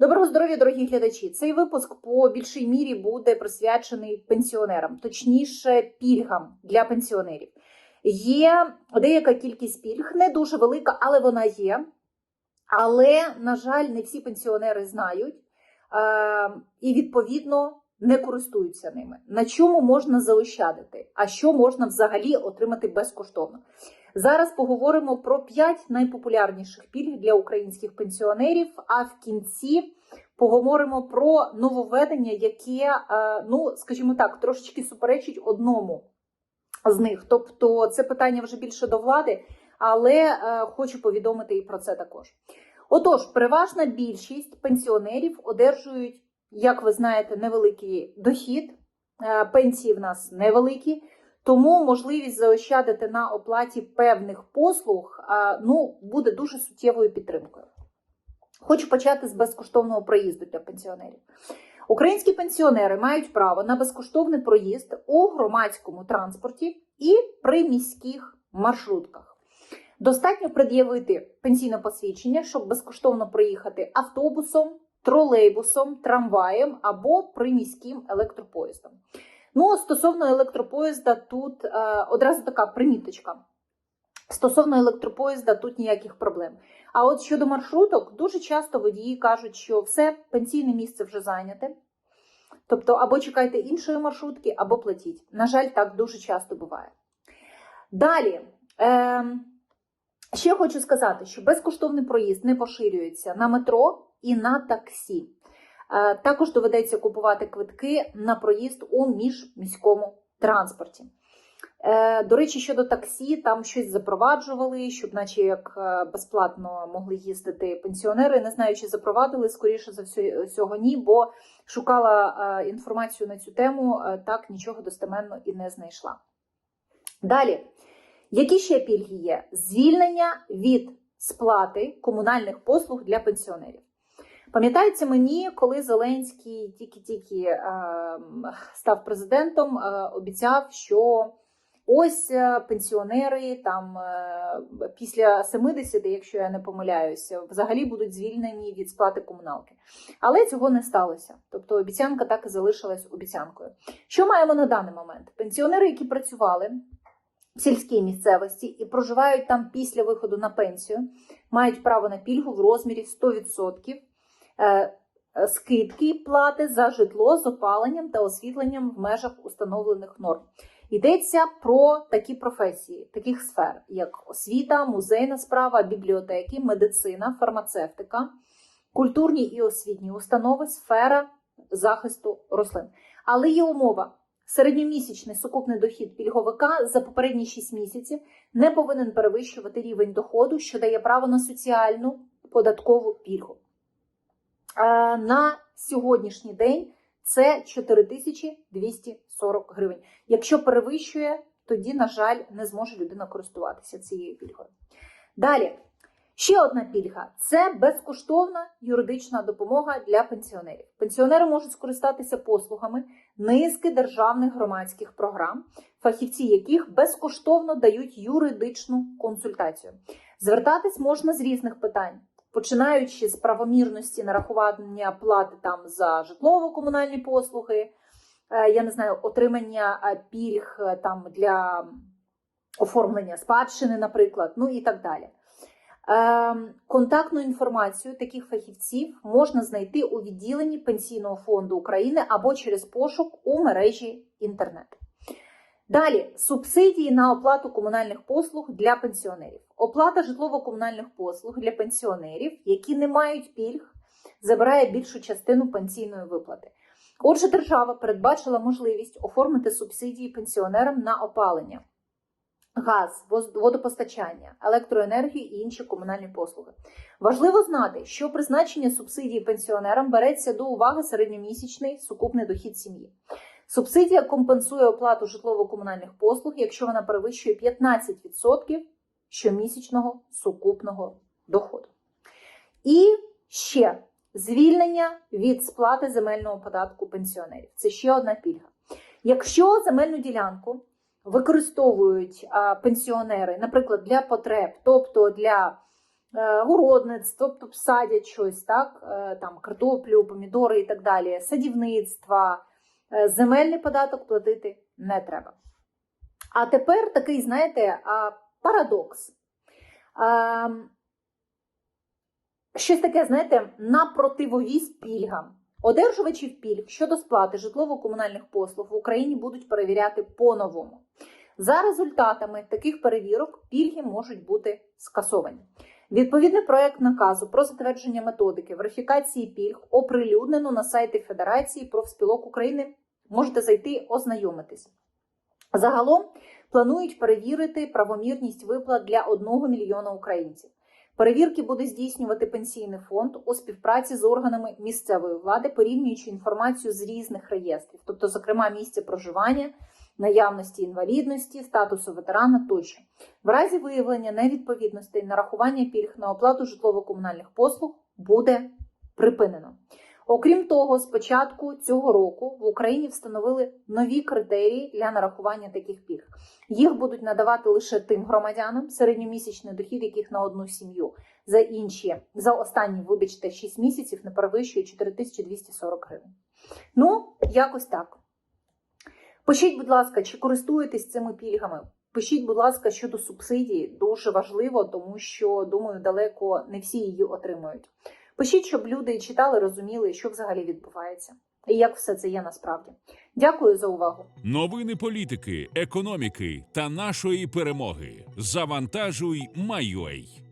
Доброго здоров'я, дорогі глядачі! Цей випуск по більшій мірі буде присвячений пенсіонерам, точніше, пільгам для пенсіонерів. Є деяка кількість пільг, не дуже велика, але вона є. Але, на жаль, не всі пенсіонери знають е, і, відповідно, не користуються ними. На чому можна заощадити, а що можна взагалі отримати безкоштовно? Зараз поговоримо про 5 найпопулярніших пільг для українських пенсіонерів. А в кінці поговоримо про нововведення, яке, е, ну скажімо так, трошечки суперечить одному з них. Тобто, це питання вже більше до влади, але е, хочу повідомити і про це також. Отож, переважна більшість пенсіонерів одержують, як ви знаєте, невеликий дохід. Е, Пенсії в нас невеликі. Тому можливість заощадити на оплаті певних послуг ну, буде дуже суттєвою підтримкою. Хочу почати з безкоштовного проїзду для пенсіонерів. Українські пенсіонери мають право на безкоштовний проїзд у громадському транспорті і при міських маршрутках. Достатньо пред'явити пенсійне посвідчення, щоб безкоштовно проїхати автобусом, тролейбусом, трамваєм або приміським електропоїздом. Ну, стосовно електропоїзда, тут е, одразу така приміточка. Стосовно електропоїзда, тут ніяких проблем. А от щодо маршруток, дуже часто водії кажуть, що все, пенсійне місце вже зайняте. Тобто, або чекайте іншої маршрутки, або платіть. На жаль, так дуже часто буває. Далі. Е, ще хочу сказати, що безкоштовний проїзд не поширюється на метро і на таксі. Е, Також доведеться купувати квитки на проїзд у міжміському транспорті. Е, До речі, щодо таксі, там щось запроваджували, щоб, наче як е, безплатно могли їздити пенсіонери. Не знаю, чи запровадили, скоріше за всього ні, бо шукала інформацію на цю тему, так нічого достеменно і не знайшла. Далі, які ще пільги є? Звільнення від сплати комунальних послуг для пенсіонерів. Пам'ятається мені, коли Зеленський тільки-тільки е, став президентом, е, обіцяв, що ось е, пенсіонери там після 70, якщо я не помиляюся, взагалі будуть звільнені від сплати комуналки. Але цього не сталося. Тобто обіцянка так і залишилась обіцянкою. Що маємо на даний момент? Пенсіонери, які працювали в сільській місцевості і проживають там після виходу на пенсію, мають право на пільгу в розмірі 100% е, е, скидки плати за житло з опаленням та освітленням в межах установлених норм. Йдеться про такі професії, таких сфер, як освіта, музейна справа, бібліотеки, медицина, фармацевтика, культурні і освітні установи, сфера захисту рослин. Але є умова. Середньомісячний сукупний дохід пільговика за попередні 6 місяців не повинен перевищувати рівень доходу, що дає право на соціальну податкову пільгу. Е, На сьогоднішній день це 4240 гривень. Якщо перевищує, тоді, на жаль, не зможе людина користуватися цією пільгою. Далі, ще одна пільга це безкоштовна юридична допомога для пенсіонерів. Пенсіонери можуть скористатися послугами низки державних громадських програм, фахівці яких безкоштовно дають юридичну консультацію. Звертатись можна з різних питань. Починаючи з правомірності нарахування плати там за житлово-комунальні послуги, е, я не знаю, отримання е, пільг е, там для оформлення спадщини, наприклад, ну і так далі. Ем, Контактну інформацію таких фахівців можна знайти у відділенні Пенсійного фонду України або через пошук у мережі інтернет. Далі субсидії на оплату комунальних послуг для пенсіонерів. Оплата житлово-комунальних послуг для пенсіонерів, які не мають пільг, забирає більшу частину пенсійної виплати. Отже, держава передбачила можливість оформити субсидії пенсіонерам на опалення, газ, водопостачання, електроенергію і інші комунальні послуги. Важливо знати, що призначення субсидій пенсіонерам береться до уваги середньомісячний сукупний дохід сім'ї. Субсидія компенсує оплату житлово-комунальних послуг, якщо вона перевищує 15% щомісячного сукупного доходу. І ще звільнення від сплати земельного податку пенсіонерів. Це ще одна пільга. Якщо земельну ділянку використовують пенсіонери, наприклад, для потреб, тобто для е, городництво, тобто садять щось, так, е, там картоплю, помідори і так далі, садівництва, земельний податок платити не треба. А тепер такий, знаєте, парадокс. Щось таке, знаєте, на противовіз пільгам. Одержувачів пільг щодо сплати житлово-комунальних послуг в Україні будуть перевіряти по-новому. За результатами таких перевірок пільги можуть бути скасовані. Відповідний проект наказу про затвердження методики верифікації пільг оприлюднено на сайті Федерації профспілок України. Можете зайти ознайомитись. Загалом планують перевірити правомірність виплат для 1 мільйона українців. Перевірки буде здійснювати пенсійний фонд у співпраці з органами місцевої влади, порівнюючи інформацію з різних реєстрів, тобто, зокрема, місця проживання, наявності інвалідності, статусу ветерана тощо. В разі виявлення невідповідностей нарахування пільг на оплату житлово-комунальних послуг буде припинено. Окрім того, з початку цього року в Україні встановили нові критерії для нарахування таких пільг. Їх будуть надавати лише тим громадянам, середньомісячний дохід яких на одну сім'ю за інші за останні, вибачте, 6 місяців не перевищує 4240 гривень. Ну, якось так. Пишіть, будь ласка, чи користуєтесь цими пільгами? Пишіть, будь ласка, щодо субсидії. Дуже важливо, тому що, думаю, далеко не всі її отримують. Пишіть, щоб люди читали, розуміли, що взагалі відбувається, і як все це є насправді. Дякую за увагу. Новини політики, економіки та нашої перемоги. Завантажуй, Майой.